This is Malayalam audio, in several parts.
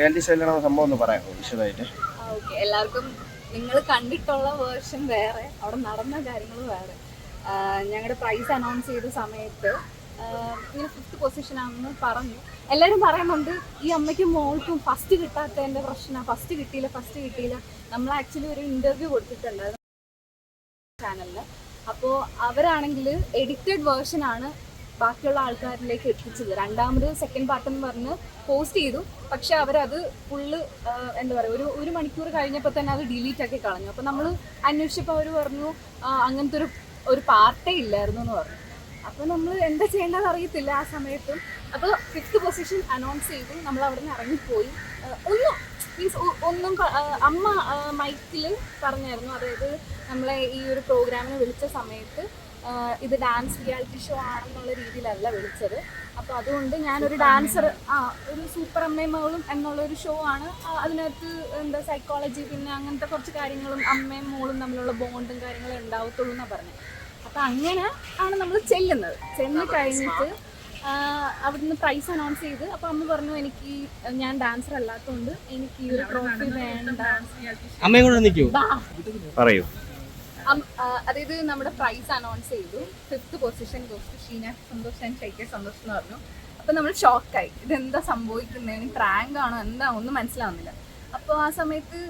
റിയാലിറ്റി സംഭവം ഒന്ന് പറയാം വിശദമായിട്ട്. എല്ലാവർക്കും നിങ്ങൾ കണ്ടിട്ടുള്ള വേർഷൻ വേറെ അവിടെ നടന്ന കാര്യങ്ങൾ വേറെ. ഞങ്ങളുടെ പ്രൈസ് അനൗൺസ് ചെയ്ത സമയത്ത് ഇങ്ങനെ ഫിഫ്ത്ത് പൊസിഷൻ ആണെന്ന് പറഞ്ഞു. എല്ലാവരും പറയുന്നുണ്ട് ഈ അമ്മയ്ക്കും മോൾക്കും ഫസ്റ്റ് കിട്ടാത്തതിന്റെ പ്രശ്നം ഫസ്റ്റ് കിട്ടിയില്ല ഫസ്റ്റ് കിട്ടിയില്ല. നമ്മൾ ആക്ച്വലി ഒരു ഇന്റർവ്യൂ കൊടുത്തിട്ടുണ്ടായിരുന്നു ചാനലിൽ അപ്പോൾ അവരാണെങ്കിൽ എഡിറ്റഡ് വേർഷനാണ് ബാക്കിയുള്ള ആൾക്കാരിലേക്ക് എത്തിച്ചത്. രണ്ടാമത് സെക്കൻഡ് പാർട്ട് എന്ന് പറഞ്ഞ് പോസ്റ്റ് ചെയ്തു. പക്ഷെ അവരത് ഫുള്ള് എന്താ പറയുക ഒരു ഒരു മണിക്കൂർ കഴിഞ്ഞപ്പോൾ തന്നെ അത് ഡിലീറ്റ് ആക്കി കളഞ്ഞു. അപ്പോൾ നമ്മൾ അന്വേഷിച്ചപ്പോൾ അവർ പറഞ്ഞു അങ്ങനത്തെ ഒരു ഒരു പാർട്ടേ ഇല്ലായിരുന്നു എന്ന് പറഞ്ഞു. അപ്പോൾ നമ്മൾ എന്താ ചെയ്യേണ്ടത് അറിയത്തില്ല ആ സമയത്തും. അപ്പോൾ ഫിഫ്ത്ത് പൊസിഷൻ അനൗൺസ് ചെയ്തു. നമ്മൾ അവിടെ നിന്ന് ഇറങ്ങിപ്പോയി. ഒന്നും മീൻസ് ഒന്നും അമ്മ മൈക്കിൽ പറഞ്ഞായിരുന്നു. അതായത് നമ്മളെ ഈ ഒരു പ്രോഗ്രാമിന് വിളിച്ച സമയത്ത് ഇത് ഡാൻസ് റിയാലിറ്റി ഷോ ആണെന്നുള്ള രീതിയിലല്ല വിളിച്ചത്. അപ്പോൾ അതുകൊണ്ട് ഞാനൊരു ഡാൻസർ ആ ഒരു സൂപ്പർ അമ്മയും മകളും എന്നുള്ള ഒരു ഷോ ആണ് അതിനകത്ത് എന്താ സൈക്കോളജി പിന്നെ അങ്ങനത്തെ കുറച്ച് കാര്യങ്ങളും അമ്മയും മോളും തമ്മിലുള്ള ബോണ്ടും കാര്യങ്ങളും ഉണ്ടാവത്തുള്ളൂ എന്നാണ് പറഞ്ഞത് അപ്പം അങ്ങനെ ആണ് നമ്മൾ ചെല്ലുന്നത്. ചെന്ന് കഴിഞ്ഞിട്ട് അവിടുന്ന് പ്രൈസ് അനൗൺസ് ചെയ്ത് അപ്പൊ അമ്മ പറഞ്ഞു എനിക്ക് ഞാൻ ഡാൻസർ അല്ലാത്തതുകൊണ്ട് എനിക്ക് ഈ ഒരു ട്രോഫി വേണ്ട. നിൽക്കൂ പറയൂ. അതായത് നമ്മുടെ പ്രൈസ് അനൗൺസ് ചെയ്തു. Fifth position ghost Sheena Santhosh and ഷൈക്കെ Santhosh എന്ന് പറഞ്ഞു. അപ്പം നമ്മൾ ഷോക്കായി ഇതെന്താ സംഭവിക്കുന്നതിന് പ്രാങ്ക് ആണോ? എന്താ? ഒന്നും മനസ്സിലാവുന്നില്ല. അപ്പോൾ ആ സമയത്ത്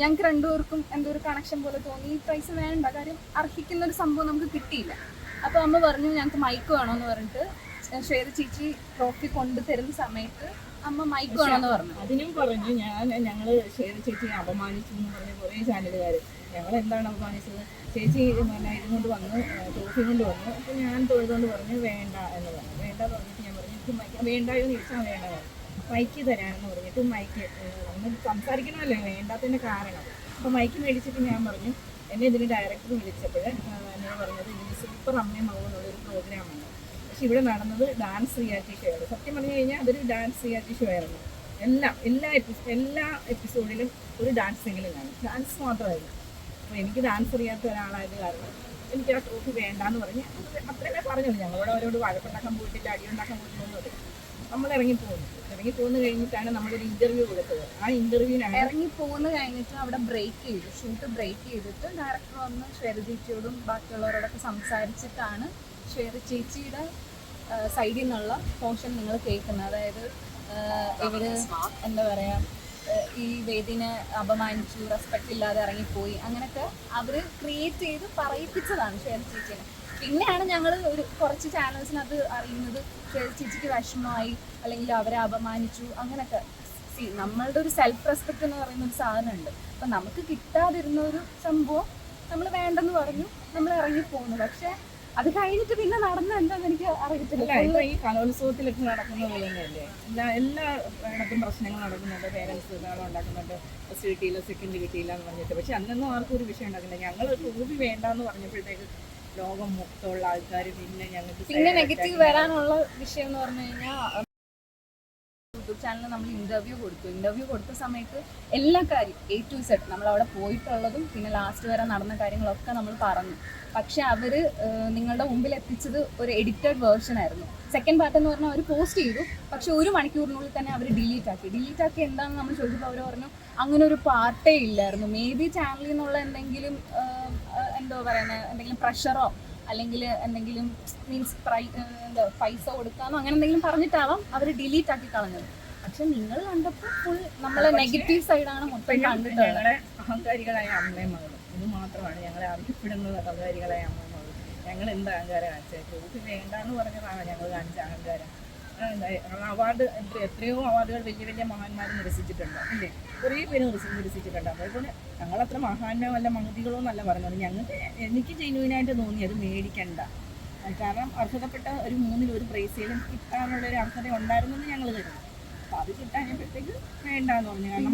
ഞങ്ങൾക്ക് രണ്ടുപേർക്കും എന്തോ ഒരു കണക്ഷൻ പോലെ തോന്നി. ഈ പ്രൈസ് വേണ്ട. കാര്യം അർഹിക്കുന്ന ഒരു സംഭവം നമുക്ക് കിട്ടിയില്ല. അപ്പോൾ അമ്മ പറഞ്ഞു ഞങ്ങൾക്ക് മൈക്ക് വേണമെന്ന് പറഞ്ഞിട്ട് ശ്വേത ചേച്ചി ട്രോഫി കൊണ്ടു തരുന്ന സമയത്ത് അമ്മ മൈക്ക് വേണമെന്ന് പറഞ്ഞു. അതിനും പറഞ്ഞു ഞാൻ ഞങ്ങൾ ശ്വേത ചേച്ചിയെ അപമാനിച്ചു എന്ന് പറഞ്ഞ കുറേ ചാനലുകാർ ഞങ്ങൾ എന്താണ് അപമാനിച്ചത്? ചേച്ചി പിന്നെ ഇതുകൊണ്ട് വന്ന് ട്രോഫി കൊണ്ട് വന്നു. അപ്പോൾ ഞാൻ തൊഴുതുകൊണ്ട് പറഞ്ഞു വേണ്ട എന്ന് പറഞ്ഞു. വേണ്ട എന്ന് പറഞ്ഞിട്ട് ഞാൻ പറഞ്ഞു എനിക്ക് മൈക്ക് വേണ്ടായോ എന്ന് ചോദിച്ചാൽ വേണ്ട. മൈക്ക് തരാമെന്ന് പറഞ്ഞിട്ട് മൈക്ക് നമ്മൾ സംസാരിക്കണമല്ലോ? വേണ്ടാത്തതിന്റെ കാരണം. അപ്പോൾ മൈക്ക് മേടിച്ചിട്ട് ഞാൻ പറഞ്ഞു എന്നെ ഇതിന് ഡയറക്ടർ വിളിച്ചപ്പോൾ എന്നെ പറഞ്ഞത് ഇതിന് സൂപ്പർ അമ്മയും മകളെന്നുള്ളൊരു പ്രോഗ്രാമാണ് പക്ഷെ ഇവിടെ നടന്നത് ഡാൻസ് റിയാലിറ്റി ഷോ ആയിരുന്നു സത്യം പറഞ്ഞു കഴിഞ്ഞാൽ അതൊരു ഡാൻസ് റിയാലിറ്റി ഷോ ആയിരുന്നു. എല്ലാം എല്ലാ എപ്പിസോ എല്ലാ എപ്പിസോഡിലും ഒരു ഡാൻസ് എങ്കിലും കാണും. ഡാൻസ് മാത്രമല്ല അപ്പോൾ എനിക്ക് ഡാൻസ് അറിയാത്ത ഒരാളായത് കാരണം എനിക്ക് ആ ട്രോഫി വേണ്ടാന്ന് പറഞ്ഞ് അത്രയേ പറഞ്ഞത് പറഞ്ഞുള്ളൂ. ഞങ്ങളോട് അവരോട് വഴക്കുണ്ടാക്കാൻ പോയിട്ടില്ല അടിയുണ്ടാക്കാൻ പോയിട്ടില്ല നമ്മൾ ഇറങ്ങിപ്പോകുന്നു ഇറങ്ങിപ്പോകുന്നു കഴിഞ്ഞിട്ടാണ് നമ്മളൊരു ഇന്റർവ്യൂ കൊടുത്തത്. ആ ഇന്റർവ്യൂവിനാണ് ഇറങ്ങി പോകുന്ന കഴിഞ്ഞിട്ട് അവിടെ ബ്രേക്ക് ചെയ്തു. ഷൂട്ട് ബ്രേക്ക് ചെയ്തിട്ട് ഡയറക്ടർ വന്ന് ചേച്ചിയോടും ബാക്കിയുള്ളവരോടൊക്കെ സംസാരിച്ചിട്ടാണ് ശ്വേത ചേച്ചിയുടെ സൈഡിൽ നിന്നുള്ള പോർഷൻ നിങ്ങൾ കേൾക്കുന്നത്. അതായത് ഇവർ എന്താ പറയാ ഈ വേദിനെ അപമാനിച്ചു റെസ്പെക്ട് ഇല്ലാതെ ഇറങ്ങിപ്പോയി അങ്ങനെയൊക്കെ അവർ ക്രിയേറ്റ് ചെയ്ത് പറയിപ്പിച്ചതാണ് ഷേർ ചേച്ചിനെ പിന്നെയാണ് ഞങ്ങൾ ഒരു കുറച്ച് ചാനൽസിനകത്ത് അറിയുന്നത് ഷേർ ചേച്ചിക്ക് വിഷമമായി അല്ലെങ്കിൽ അവരെ അപമാനിച്ചു അങ്ങനെയൊക്കെ. സി നമ്മളുടെ ഒരു സെൽഫ് റെസ്പെക്ട് എന്ന് പറയുന്ന ഒരു സാധനമുണ്ട്. അപ്പൊ നമുക്ക് കിട്ടാതിരുന്ന ഒരു സംഭവം നമ്മൾ വേണ്ടെന്ന് പറഞ്ഞു നമ്മൾ ഇറങ്ങി പോകുന്നു പക്ഷെ അത് കഴിഞ്ഞിട്ട് പിന്നെ നടന്ന എന്താന്ന് എനിക്ക് അറിയത്തില്ല. ഇപ്പൊ ഈ കലോത്സവത്തിലൊക്കെ നടക്കുന്ന പോലെ തന്നെയല്ലേ? എല്ലാ ഇടത്തും പ്രശ്നങ്ങൾ നടക്കുന്നുണ്ട്. പേരൻസ് ഇതാണോ ഉണ്ടാക്കുന്നുണ്ട്. ഫസ്റ്റ് കിട്ടിയില്ല സെക്കൻഡ് കിട്ടിയില്ല എന്ന് പറഞ്ഞിട്ട്. പക്ഷെ അന്നൊന്നും ആർക്കും ഒരു വിഷയം ഉണ്ടാക്കുന്നില്ല ഞങ്ങൾ ട്രോഫി വേണ്ടാന്ന് പറഞ്ഞപ്പോഴത്തേക്ക് ലോകം മൊത്തമുള്ള ആൾക്കാർ പിന്നെ ഞങ്ങൾക്ക് പിന്നെ നെഗറ്റീവ് വരാനുള്ള വിഷയം എന്ന് പറഞ്ഞു കഴിഞ്ഞാൽ യൂട്യൂബ് ചാനലിൽ നമ്മൾ ഇന്റർവ്യൂ കൊടുത്തു. ഇന്റർവ്യൂ കൊടുത്ത സമയത്ത് എല്ലാ കാര്യം എ ടു സെറ്റ് നമ്മൾ അവിടെ പോയിട്ടുള്ളതും പിന്നെ ലാസ്റ്റ് വരെ നടന്ന കാര്യങ്ങളൊക്കെ നമ്മൾ പറഞ്ഞു. പക്ഷെ അവർ നിങ്ങളുടെ മുമ്പിൽ എത്തിച്ചത് ഒരു എഡിറ്റഡ് വേർഷൻ ആയിരുന്നു. സെക്കൻഡ് പാർട്ട് എന്ന് പറഞ്ഞാൽ അവർ പോസ്റ്റ് ചെയ്തു. പക്ഷെ ഒരു മണിക്കൂറിനുള്ളിൽ തന്നെ അവർ ഡിലീറ്റ് ആക്കി. ഡിലീറ്റ് ആക്കി എന്താണെന്ന് നമ്മൾ ചോദിച്ചപ്പോൾ അവർ പറഞ്ഞു അങ്ങനെ ഒരു പാർട്ടേ ഇല്ലായിരുന്നു. മേ ബി ചാനലിൽ നിന്നുള്ള എന്തെങ്കിലും എന്തോ പറയുന്നത് എന്തെങ്കിലും പ്രഷറോ അല്ലെങ്കിൽ എന്തെങ്കിലും മീൻസ് പ്രൈ എന്താ പൈസ കൊടുക്കാന്നോ അങ്ങനെ എന്തെങ്കിലും പറഞ്ഞിട്ടാവാം അവർ ഡിലീറ്റ് ആക്കി കളഞ്ഞത്. പക്ഷെ നിങ്ങൾ കണ്ടപ്പോൾ ഫുൾ നമ്മളെ നെഗറ്റീവ് സൈഡാണ് മൊത്തം കണ്ടിട്ടുള്ളത്. അഹങ്കാരികളായ അമ്മയും മകളും ഇത് മാത്രമാണ് ഞങ്ങളെ അറിയപ്പെടുന്നത് അഹങ്കാരികളായ അമ്മയും മകളും. ഞങ്ങൾ എന്ത് അഹങ്കാരം കാണിച്ചത് ട്രോഫി വേണ്ടാന്ന് പറഞ്ഞതാണ് ഞങ്ങൾ കാണിച്ച അഹങ്കാരം. അവാർഡ് എത്രയോ അവാർഡുകൾ വലിയ വലിയ മഹാന്മാർ നിരസിച്ചിട്ടുണ്ട് അല്ലേ? കുറേ പേര് നിരസി- നിരസിച്ചിട്ടുണ്ട്. അതേപോലെ ഞങ്ങളത്ര മഹാന്മാരോ അല്ല മഹതികളോ എന്നല്ല പറഞ്ഞത്. ഞങ്ങൾക്ക് എനിക്ക് ജെന്യൂനായിട്ട് തോന്നി അത് മേടിക്കണ്ട. കാരണം അർഹതപ്പെട്ട ഒരു മൂന്നിൽ ഒരു പ്രൈസിലും കിട്ടാനുള്ള ഒരു അർഹത ഉണ്ടായിരുന്നെന്ന് ഞങ്ങൾ കരുതി. അത് കിട്ടാനപ്പോഴത്തേക്ക് വേണ്ടാന്ന് പറഞ്ഞു. കാരണം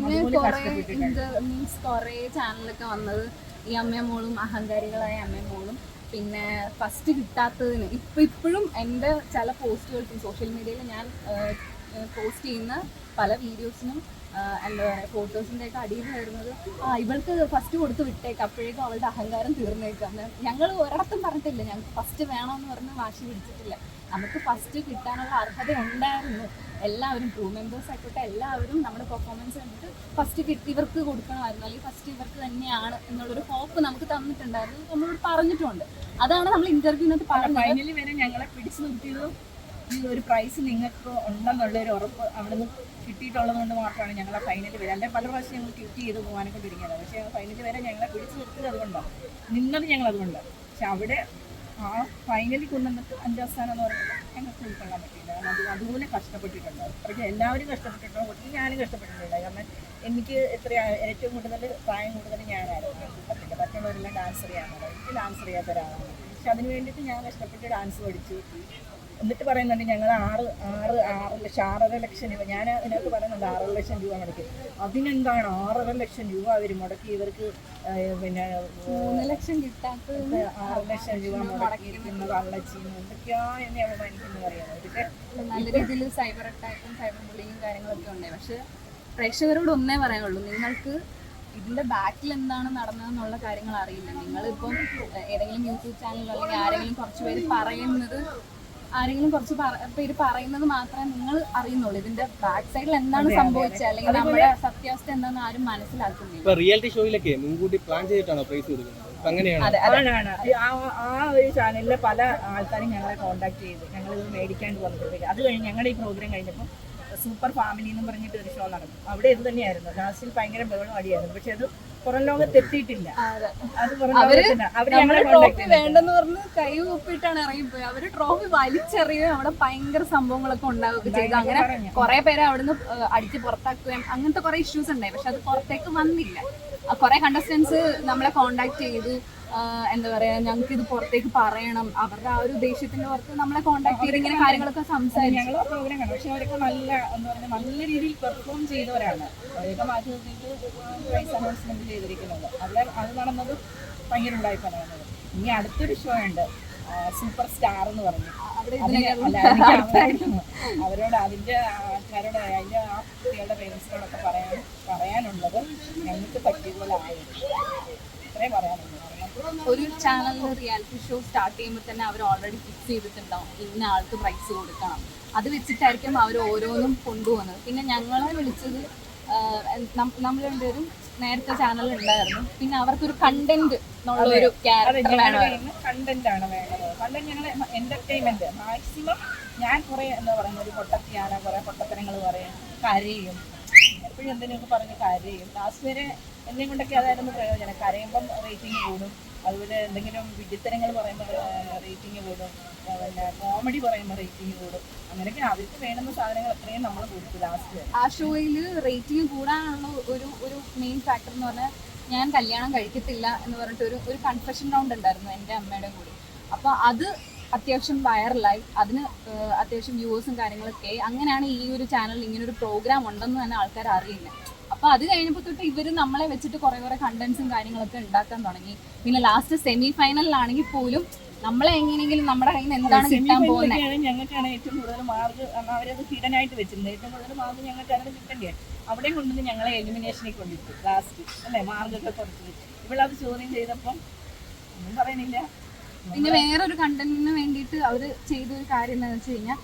മീൻസ് കുറെ ചാനലൊക്കെ വന്നത് ഈ അമ്മയും മോളും അഹങ്കാരികളായ അമ്മയും മോളും. പിന്നെ ഫസ്റ്റ് കിട്ടാത്തതിന്. ഇപ്പം ഇപ്പോഴും എന്റെ ചില പോസ്റ്റുകൾക്കും സോഷ്യൽ മീഡിയയിൽ ഞാൻ പോസ്റ്റ് ചെയ്യുന്ന പല വീഡിയോസിനും എന്താ പറയുക ഫോട്ടോസിന്റെ ഒക്കെ അടിയിൽ വരുന്നത് ആ ഇവൾക്ക് ഫസ്റ്റ് കൊടുത്ത് വിട്ടേക്ക്. അപ്പോഴേക്കും അവളുടെ അഹങ്കാരം തീർന്നേക്കാന്ന് ഞങ്ങൾ ഒരിടത്തും പറഞ്ഞിട്ടില്ല. ഞങ്ങൾക്ക് ഫസ്റ്റ് വേണമെന്ന് പറഞ്ഞ് വാശി പിടിച്ചിട്ടില്ല. നമുക്ക് ഫസ്റ്റ് കിട്ടാനുള്ള അർഹത ഉണ്ടായിരുന്നു. എല്ലാവരും ക്രൂ മെമ്പേഴ്സ് ആയിക്കോട്ടെ എല്ലാവരും നമ്മുടെ പെർഫോമൻസ് കണ്ടിട്ട് ഫസ്റ്റ് കിട്ടി ഇവർക്ക് കൊടുക്കണമായിരുന്നു. അല്ലെങ്കിൽ ഫസ്റ്റ് ഇവർക്ക് തന്നെയാണ് എന്നുള്ളൊരു ഹോപ്പ് നമുക്ക് തന്നിട്ടുണ്ടായിരുന്നു. നമ്മളോട് പറഞ്ഞിട്ടുണ്ട്. അതാണ് നമ്മൾ ഇന്റർവ്യൂവിനകത്ത് പറഞ്ഞത്. ഫൈനലി വരെ ഞങ്ങളെ പിടിച്ചു നിർത്തിയതും ഈ ഒരു പ്രൈസ് നിങ്ങൾക്ക് ഉണ്ടെന്നുള്ള ഒരു ഉറപ്പ് അവിടുന്ന് കിട്ടിയിട്ടുള്ളത് കൊണ്ട് മാത്രമാണ് ഞങ്ങൾ ആ ഫൈനലിൽ വരെ. അല്ലെങ്കിൽ പല പ്രാവശ്യം ഞങ്ങൾ കിറ്റ് ചെയ്ത് പോകാനൊക്കെ കൊണ്ടിരിക്കുന്നത് പക്ഷേ ഫൈനലിൽ വരെ ഞങ്ങളെ പിടിച്ചു നിർത്തിയത് അതുകൊണ്ടാണ് നിന്നത് ഞങ്ങൾ അതുകൊണ്ടാണ് പക്ഷെ അവിടെ ആ ഫൈനലിൽ കൊണ്ടുവന്നിട്ട് അഞ്ചാം സ്ഥാനം എന്ന് പറയുമ്പോൾ ഞങ്ങൾക്ക് ഉൾക്കൊള്ളാൻ കാരണം അത് അതുപോലെ കഷ്ടപ്പെട്ടിട്ടുണ്ട്. പക്ഷേ എല്ലാവരും കഷ്ടപ്പെട്ടിട്ടുണ്ട്. ഒത്തിരി ഞാനും കഷ്ടപ്പെട്ടിട്ടുണ്ട്. കാരണം എനിക്ക് എത്ര ഏറ്റവും കൂടുതൽ പ്രായം കൂടുതൽ ഞാനായിരുന്നു പറ്റില്ല മറ്റുള്ളവരെല്ലാം ഡാൻസ് അറിയാമല്ലോ എനിക്ക് ഡാൻസ് അറിയാത്ത ഒരാളാണ്. പക്ഷെ അതിന് വേണ്ടിയിട്ട് ഞാൻ കഷ്ടപ്പെട്ട് ഡാൻസ് പഠിച്ചു. എന്നിട്ട് പറയുന്നുണ്ട് ഞങ്ങൾ ആറ് ആറ് ആറ് ലക്ഷം ആറര ലക്ഷം രൂപ. ഞാൻ ഇതിനകത്ത് പറയുന്നുണ്ട് ആറര ലക്ഷം രൂപ മുടക്കി. അതിനെന്താണ് ആറര ലക്ഷം രൂപ അവർ മുടക്കി? ഇവർക്ക് പിന്നെ മൂന്ന് ലക്ഷം കിട്ടാത്ത ആറ് ലക്ഷം രൂപ മുടക്കിയിരിക്കുന്നത് അള്ളച്ചി എന്തൊക്കെയാ എന്നെ അപമാനിക്കുന്നത് അറിയാമോ? ഇതൊക്കെ നല്ല രീതിയിൽ സൈബർ അറ്റാക്കും സൈബർ ബുള്ളിങ്ങും കാര്യങ്ങളൊക്കെ ഉണ്ട്. പക്ഷെ പ്രേക്ഷകരോട് ഒന്നേ പറയുള്ളൂ. നിങ്ങൾക്ക് ഇതിന്റെ ബാക്കിൽ എന്താണ് നടന്നതെന്നുള്ള കാര്യങ്ങൾ അറിയില്ല. നിങ്ങളിപ്പം ഏതെങ്കിലും യൂട്യൂബ് ചാനലിലോ അല്ലെങ്കിൽ ആരെങ്കിലും കുറച്ച് പേര് പറയുന്നത് ആരെങ്കിലും കുറച്ച് പേര് പറയുന്നത് മാത്രമേ നിങ്ങൾ അറിയുന്നുള്ളൂ. ഇതിന്റെ ബാക്ക് സൈഡിൽ എന്താണ് സംഭവിച്ചത്? അല്ലെങ്കിൽ നമ്മുടെ സത്യാവസ്ഥ എന്താണെന്ന് ആരും മനസ്സിലാക്കുന്നില്ല. ഇപ്പൊ റിയാലിറ്റി ഷോയിലൊക്കെ മുൻകൂട്ടി പ്ലാൻ ചെയ്തിട്ടാണോ പ്രൈസ് കൊടുക്കുന്നത്? അങ്ങനെയാണോ? അതെ അതെ. ആ ഒരു ചാനലിലെ പല ആൾക്കാരും ഞങ്ങളെ കോൺടാക്ട് ചെയ്തു ഞങ്ങളിത് മേടിക്കാണ്ട് വന്നപ്പോഴത്തേക്ക് അത് കഴിഞ്ഞ് ഞങ്ങളുടെ ഈ പ്രോഗ്രാം കഴിഞ്ഞപ്പോൾ സൂപ്പർ ഫാമിലി എന്ന് പറഞ്ഞിട്ട് ഒരു ഷോ നടന്നു. അവിടെ ഇത് തന്നെയായിരുന്നു. ലാസ്റ്റിൽ ഭയങ്കര ബഹളം അടിയായിരുന്നു പക്ഷെ അത് പുറം ലോകത്ത് എത്തിയിട്ടില്ല. അതെ. അവർ ട്രോഫി വേണ്ടെന്ന് പറഞ്ഞ് കൈ ഒപ്പിട്ടാണ് ഇറങ്ങിപ്പോയി. അവർ ട്രോഫി വലിച്ചെറിയുകയും അവിടെ ഭയങ്കര സംഭവങ്ങളൊക്കെ ഉണ്ടാവുകയൊക്കെ ചെയ്തു. അങ്ങനെ. കുറെ പേരെ അവിടുന്ന് അടിച്ച് പുറത്താക്കുകയും അങ്ങനത്തെ കുറെ ഇഷ്യൂസ് ഉണ്ടായി. പക്ഷെ അത് പുറത്തേക്ക് വന്നില്ല. കുറെ കണ്ടസ്റ്റൻസ് നമ്മളെ കോണ്ടാക്ട് ചെയ്തു എന്താ പറയാ ഞങ്ങൾക്ക് ഇത് പുറത്തേക്ക് പറയണം. അവരുടെ ആ ഒരു ഉദ്ദേശത്തിന്റെ പുറത്ത് നമ്മളെ കോണ്ടാക്ട് ചെയ്ത് ഇങ്ങനെ കാര്യങ്ങളൊക്കെ സംസാരിച്ചു. ഞങ്ങൾ പ്രോഗ്രാം കണ്ടു. പക്ഷെ അവരൊക്കെ നല്ല എന്താ പറയുക നല്ല രീതിയിൽ പെർഫോം ചെയ്തവരാണ്. അവരൊക്കെ മാറ്റി നിർത്തിയിട്ട് പ്രൈസ് അനൗൺസ്മെന്റ് ചെയ്തിരിക്കുന്നത് അവിടെ അത് നടന്നത് ഭയങ്കര നടന്നത് ഇനി അടുത്തൊരു ഷോ ഉണ്ട്. സൂപ്പർ സ്റ്റാർ എന്ന് പറഞ്ഞു. അവരോട് അതിന്റെ ആൾക്കാരോട് അതിന്റെ ആ കുട്ടികളുടെ പേരൻസിനോടൊക്കെ പറയാൻ പറയാനുള്ളത് ഞങ്ങൾക്ക് പറ്റിയതുപോലെ ആയിരുന്നു ഇത്രേ പറയാനുള്ളൂ. കാരണം ഒരു ചാനലിൽ റിയാലിറ്റി ഷോ സ്റ്റാർട്ട് ചെയ്യുമ്പോൾ തന്നെ അവർ ഓൾറെഡി ഫിക്സ് ചെയ്തിട്ടുണ്ടാവും. ഇന്ന ആൾക്ക് പ്രൈസ് കൊടുക്കണം. അത് വെച്ചിട്ടായിരിക്കും അവർ ഓരോന്നും കൊണ്ടുപോകുന്നത്. പിന്നെ ഞങ്ങളെ വിളിച്ചത് നമ്മൾ രണ്ടുപേരും നേരത്തെ ചാനൽ ഉണ്ടായിരുന്നു. പിന്നെ അവർക്കൊരു കണ്ടന്റ് ഒരു ക്യാരക്ടർ ഞങ്ങളുടെ വേണമായിരുന്നു കണ്ടന്റ് ആണ് വേണ്ടത്. കണ്ടന്റ് ഞങ്ങൾ എന്റർടൈൻമെന്റ് മാക്സിമം ഞാൻ കുറെ എന്താ പറയുക ഒരു പൊട്ടത്തിയാണ് കുറെ പൊട്ടത്തരങ്ങൾ പറയും. കരയും. എപ്പോഴും എന്തെങ്കിലുമൊക്കെ പറഞ്ഞ് കരയും. ലാസ്റ്റ് വരെ എന്നെ കൊണ്ടൊക്കെ അതായിരുന്നു പ്രയോജനം. കരയുമ്പം റേറ്റിംഗ് കൂടും. അതുപോലെ എന്തെങ്കിലും വിചിത്തരങ്ങൾ പറയുമ്പോൾ റേറ്റിംഗ് കൂടും. പിന്നെ കോമഡി പറയുമ്പോൾ റേറ്റിംഗ് കൂടും. അങ്ങനെയൊക്കെ അവർക്ക് വേണ്ടുന്ന സാധനങ്ങൾ അത്രയും നമ്മൾ കൊടുത്തു ലാസ്റ്റ് ആ ഷോയിൽ റേറ്റിംഗ് കൂടാനുള്ള ഒരു ഒരു മെയിൻ ഫാക്ടർ എന്ന് പറഞ്ഞാൽ ഞാൻ കല്യാണം കഴിക്കത്തില്ല എന്ന് പറഞ്ഞിട്ട് ഒരു ഒരു കൺഫെഷൻ റൗണ്ട് ഉണ്ടായിരുന്നു എന്റെ അമ്മയുടെ കൂടി. അപ്പോൾ അത് അത്യാവശ്യം വൈറലായി അതിന് അത്യാവശ്യം വ്യൂവേഴ്സും കാര്യങ്ങളൊക്കെ അങ്ങനെയാണ് ഈ ഒരു ചാനലിൽ ഇങ്ങനൊരു പ്രോഗ്രാം ഉണ്ടെന്ന് തന്നെ ആൾക്കാർ അറിയുന്നത് അപ്പോൾ അത് കഴിഞ്ഞപ്പോൾ തൊട്ട് ഇവർ നമ്മളെ വെച്ചിട്ട് കുറെ കുറെ കണ്ടന്റ്സും കാര്യങ്ങളൊക്കെ ഉണ്ടാക്കാൻ തുടങ്ങി. പിന്നെ ലാസ്റ്റ് സെമി ഫൈനലിലാണെങ്കിൽ പോലും നമ്മളെ എങ്ങനെയെങ്കിലും നമ്മുടെ കയ്യിൽ നിന്ന് എന്താണ് കിട്ടാൻ പോകുന്നത് ഞങ്ങൾക്കാണ് ഏറ്റവും കൂടുതൽ മാർക്ക് അവരത് ഹിഡനായിട്ട് വെച്ചിരുന്നത്. ഏറ്റവും കൂടുതൽ മാർക്ക് ഞങ്ങൾക്കാണ് കിട്ടണ്ടേ അവിടെ കൊണ്ടുവന്ന് ഞങ്ങളെ എലിമിനേഷനിൽ കൊണ്ടിട്ടു. ലാസ്റ്റ് അല്ലേ? മാർക്കൊക്കെ കുറച്ച് ഇവിടെ അത് ചോദ്യം ചെയ്തപ്പം ഒന്നും പറയുന്നില്ല പിന്നെ വേറൊരു കണ്ടന്റിന് വേണ്ടിയിട്ട് അവർ ചെയ്ത ഒരു കാര്യം എന്താണെന്ന് വെച്ച് കഴിഞ്ഞാൽ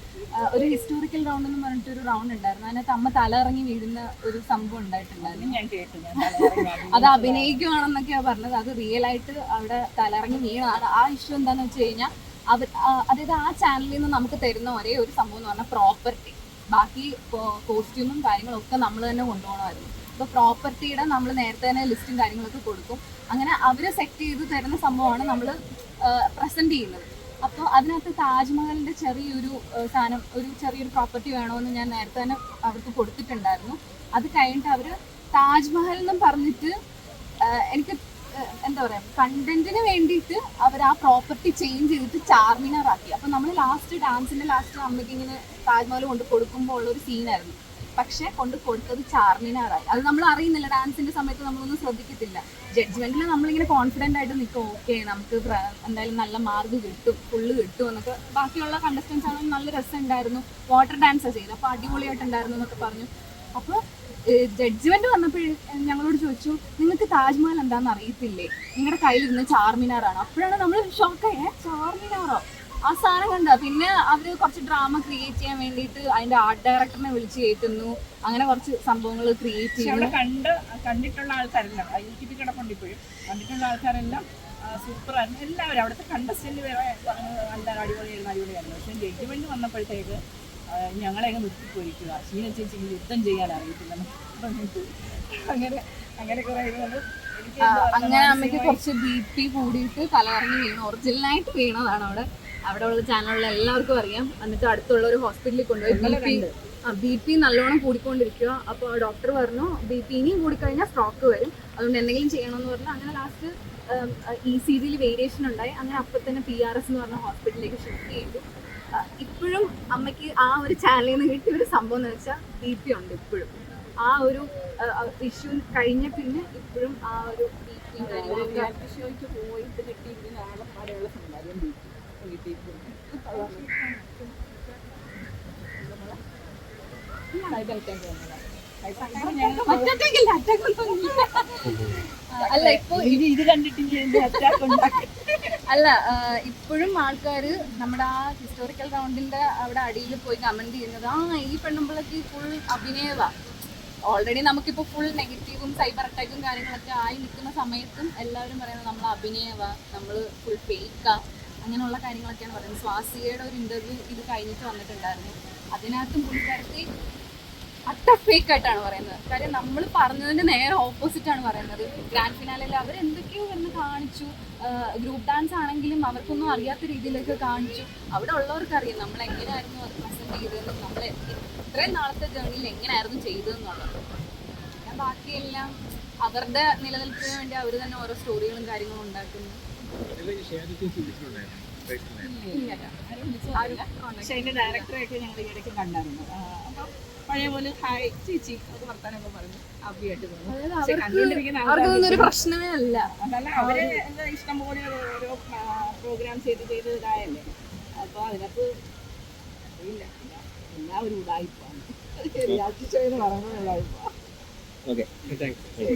ഒരു ഹിസ്റ്റോറിക്കൽ റൗണ്ട് എന്ന് പറഞ്ഞിട്ട് ഒരു റൗണ്ട് ഉണ്ടായിരുന്നു. അതിനകത്ത് അമ്മ തല ഇറങ്ങി വീഴുന്ന ഒരു സംഭവം ഉണ്ടായിട്ടുണ്ടായിരുന്നു. ഞാൻ കേട്ടു ഞാൻ തലകറങ്ങി അത് അഭിനയിക്കുവാണെന്നൊക്കെയാണ് പറഞ്ഞത്. അത് റിയൽ ആയിട്ട് അവിടെ ഇറങ്ങി വീണതാണ് ആ ഇഷ്യൂ എന്താണെന്ന് വെച്ച് കഴിഞ്ഞാൽ അവർ അതായത് ആ ചാനലിൽ നിന്ന് നമുക്ക് തരുന്ന ഒരേ ഒരു സംഭവം എന്ന് പറഞ്ഞാൽ പ്രോപ്പർട്ടി ബാക്കി കോസ്റ്റ്യൂമും കാര്യങ്ങളൊക്കെ നമ്മൾ തന്നെ കൊണ്ടുപോകണമായിരുന്നു. അപ്പോൾ പ്രോപ്പർട്ടിയുടെ നമ്മൾ നേരത്തെ തന്നെ ലിസ്റ്റും കാര്യങ്ങളൊക്കെ കൊടുക്കും. അങ്ങനെ അവർ സെറ്റ് ചെയ്ത് തരുന്ന സംഭവമാണ് നമ്മൾ പ്രസന്റ് ചെയ്യുന്നത്. അപ്പോൾ അതിനകത്ത് താജ്മഹലിന്റെ ചെറിയൊരു സാധനം ഒരു ചെറിയൊരു പ്രോപ്പർട്ടി വേണമെന്ന് ഞാൻ നേരത്തെ തന്നെ അവർക്ക് കൊടുത്തിട്ടുണ്ടായിരുന്നു. അത് കഴിഞ്ഞിട്ട് അവർ താജ്മഹൽ എന്നും പറഞ്ഞിട്ട് എനിക്ക് എന്താ പറയാ കണ്ടന്റിന് വേണ്ടിയിട്ട് അവർ ആ പ്രോപ്പർട്ടി ചേഞ്ച് ചെയ്തിട്ട് ചാർമിനാർ ആക്കി. അപ്പൊ നമ്മൾ ലാസ്റ്റ് ഡാൻസിന്റെ ലാസ്റ്റ് അമ്മയ്ക്ക് ഇങ്ങനെ താജ്മഹൽ കൊണ്ട് കൊടുക്കുമ്പോൾ ഉള്ള ഒരു സീനായിരുന്നു പക്ഷെ കൊണ്ട് കൊടുത്തത് ചാർമിനാറായി. അത് നമ്മൾ അറിയുന്നില്ല. ഡാൻസിന്റെ സമയത്ത് നമ്മളൊന്നും ശ്രദ്ധിക്കത്തില്ല. ജഡ്ജ്മെന്റിൽ നമ്മളിങ്ങനെ കോൺഫിഡന്റ് ആയിട്ട് നിൽക്കും ഓക്കെ നമുക്ക് എന്തായാലും നല്ല മാർക്ക് കിട്ടും ഫുള്ള് കിട്ടും എന്നൊക്കെ. ബാക്കിയുള്ള കണ്ടസ്റ്റൻസ് ആണെങ്കിൽ നല്ല രസം ഉണ്ടായിരുന്നു. വാട്ടർ ഡാൻസ് ചെയ്ത് അപ്പോൾ അടിപൊളിയായിട്ടുണ്ടായിരുന്നു എന്നൊക്കെ പറഞ്ഞു. അപ്പോൾ ജഡ്ജ്മെന്റ് വന്നപ്പോൾ ഞങ്ങളോട് ചോദിച്ചു നിങ്ങൾക്ക് താജ്മഹൽ എന്താണെന്ന് അറിയത്തില്ലേ? നിങ്ങളുടെ കയ്യിലിരുന്ന് ചാർമിനാറാണ്? അപ്പോഴാണ് നമ്മൾ ഷോക്കായി ചാർമിനാറോ? ആ സാധനം കണ്ട? പിന്നെ അവർ കുറച്ച് ഡ്രാമ ക്രിയേറ്റ് ചെയ്യാൻ വേണ്ടിയിട്ട് അതിന്റെ ആർട്ട് ഡയറക്ടറിനെ വിളിച്ച് കയറ്റുന്നു അങ്ങനെ കുറച്ച് സംഭവങ്ങൾ ക്രിയേറ്റ് ചെയ്യുന്നു. കണ്ട് കണ്ടിട്ടുള്ള ആൾക്കാരെല്ലാം യൂട്യൂബിൽ കിടപ്പുണ്ട് ഇപ്പോഴും കണ്ടിട്ടുള്ള ആൾക്കാരെല്ലാം സൂപ്പറായിരുന്നു എല്ലാവരും അവിടുത്തെ കണ്ടസ്റ്റന്റ് വേറെ നല്ല അടിപൊളിയായിരുന്നു അടിപൊളിയായിരുന്നു. പക്ഷെ ജഡ്ജ്മെന്റ് വന്നപ്പോഴത്തേക്ക് ഞങ്ങളെയൊക്കെ നിർത്തിപ്പോയിരിക്കുക. ഷീന ചേച്ചി യുദ്ധം ചെയ്യാൻ അറിയത്തില്ലെന്ന് അങ്ങനെ അങ്ങനെ കുറേ ഇതുകൊണ്ട് അങ്ങനെ അമ്മയ്ക്ക് കുറച്ച് ബി പി കൂടിയിട്ട് തലകറങ്ങി വീണു. ഒറിജിനലായിട്ട് വീണതാണ് അവിടെ. അവിടെ ഉള്ള ചാനലുള്ള എല്ലാവർക്കും അറിയാം. എന്നിട്ട് അടുത്തുള്ള ഒരു ഹോസ്പിറ്റലിൽ കൊണ്ടുപോയി ബി പി ബി പി നല്ലോണം കൂടിക്കൊണ്ടിരിക്കുക. അപ്പോൾ ഡോക്ടർ പറഞ്ഞു ബി പി ഇനിയും കൂടിക്കഴിഞ്ഞാൽ സ്ട്രോക്ക് വരും. അതുകൊണ്ട് എന്തെങ്കിലും ചെയ്യണമെന്ന് പറഞ്ഞു. അങ്ങനെ ലാസ്റ്റ് ഇ സി ജിയിൽ വേരിയേഷൻ ഉണ്ടായി. അങ്ങനെ അപ്പം തന്നെ പി ആർ എസ് എന്ന് പറഞ്ഞ ഹോസ്പിറ്റലിലേക്ക് ഷിഫ്റ്റ് ചെയ്തു. ഇപ്പോഴും അമ്മയ്ക്ക് ആ ഒരു ചാനലിൽ നിന്ന് കിട്ടിയ ഒരു സംഭവം എന്ന് വെച്ചാൽ ബി പി ഉണ്ട് ഇപ്പോഴും. ആ ഒരു ഇഷ്യൂ കഴിഞ്ഞ പിന്നെ ഇപ്പോഴും ആ ഒരു റിയാലിറ്റി ഷോയ്ക്ക് പോയിട്ട് സമ്പാദ്യം കിട്ടിയിട്ടുണ്ട് അല്ല ഇപ്പൊ ഇത് കണ്ടിട്ട് അല്ല ഇപ്പോഴും ആൾക്കാർ നമ്മുടെ ആ ഹിസ്റ്റോറിക്കൽ റൗണ്ടിന്റെ അവിടെ അടിയിൽ പോയി കമന്റ് ചെയ്യുന്നത് ആ ഈ പെണ്ണുമ്പളൊക്കെ ഫുൾ അഭിനയവാ. ഓൾറെഡി നമുക്കിപ്പോൾ ഫുൾ നെഗറ്റീവും സൈബർ അറ്റാക്കും കാര്യങ്ങളൊക്കെ ആയി നിൽക്കുന്ന സമയത്തും എല്ലാവരും പറയുന്നത് നമ്മൾ അഭിനയവ നമ്മൾ ഫുൾ ഫേക്കാ അങ്ങനെയുള്ള കാര്യങ്ങളൊക്കെയാണ് പറയുന്നത്. സ്വാസികയുടെ ഒരു ഇന്റർവ്യൂ ഇത് കഴിഞ്ഞിട്ട് വന്നിട്ടുണ്ടായിരുന്നു. അതിനകത്തും പുള്ളിക്കാരത്തി അട്ട ഫേക്ക് ആയിട്ടാണ് പറയുന്നത്. കാര്യം നമ്മൾ പറഞ്ഞതിന്റെ നേരെ ഓപ്പോസിറ്റ് ആണ് പറയുന്നത്. ഗ്രാൻഡ് ഫിനാലിൽ അവർ എന്തൊക്കെയോ വന്ന് കാണിച്ചു. ഗ്രൂപ്പ് ഡാൻസ് ആണെങ്കിലും അവർക്കൊന്നും അറിയാത്ത രീതിയിലൊക്കെ കാണിച്ചു. അവിടെ ഉള്ളവർക്ക് അറിയാം നമ്മൾ എങ്ങനെയായിരുന്നു അത് പ്രസന്റ് ചെയ്തതെന്നും നമ്മൾ ഇത്രയും നാളത്തെ ജേർണിയിൽ എങ്ങനെയായിരുന്നു ചെയ്തതെന്നുള്ളത്. ഞാൻ ബാക്കിയെല്ലാം അവരുടെ നിലനിൽപ്പിന് വേണ്ടി അവർ തന്നെ ഓരോ സ്റ്റോറികളും കാര്യങ്ങളും ഉണ്ടാക്കുന്നു. അതിന്റെ ഡയറക്ടറെയൊക്കെ ഞങ്ങൾ ഈ ഇടയ്ക്ക് കണ്ടായിരുന്നു. അപ്പം പഴയ പോലെ ഹായ് ചേച്ചി അത് വർത്താനൊക്കെ പറഞ്ഞു ഹാപ്പിയായിട്ട് തോന്നുന്നു ഒരു പ്രശ്നമേ അല്ല. അതല്ല അവർ എന്താ ഇഷ്ടം പോലെ ഓരോ പ്രോഗ്രാം ചെയ്ത് ചെയ്ത് ഇതായല്ലേ. അപ്പൊ അതിനകത്ത് ഇല്ല എല്ലാവരും ഉടായിപ്പാണ് റിയാലിറ്റി ഷോ എന്ന് പറയുന്നത് ഉടായിപ്പാണ് ഓക്കെ താങ്ക്സ്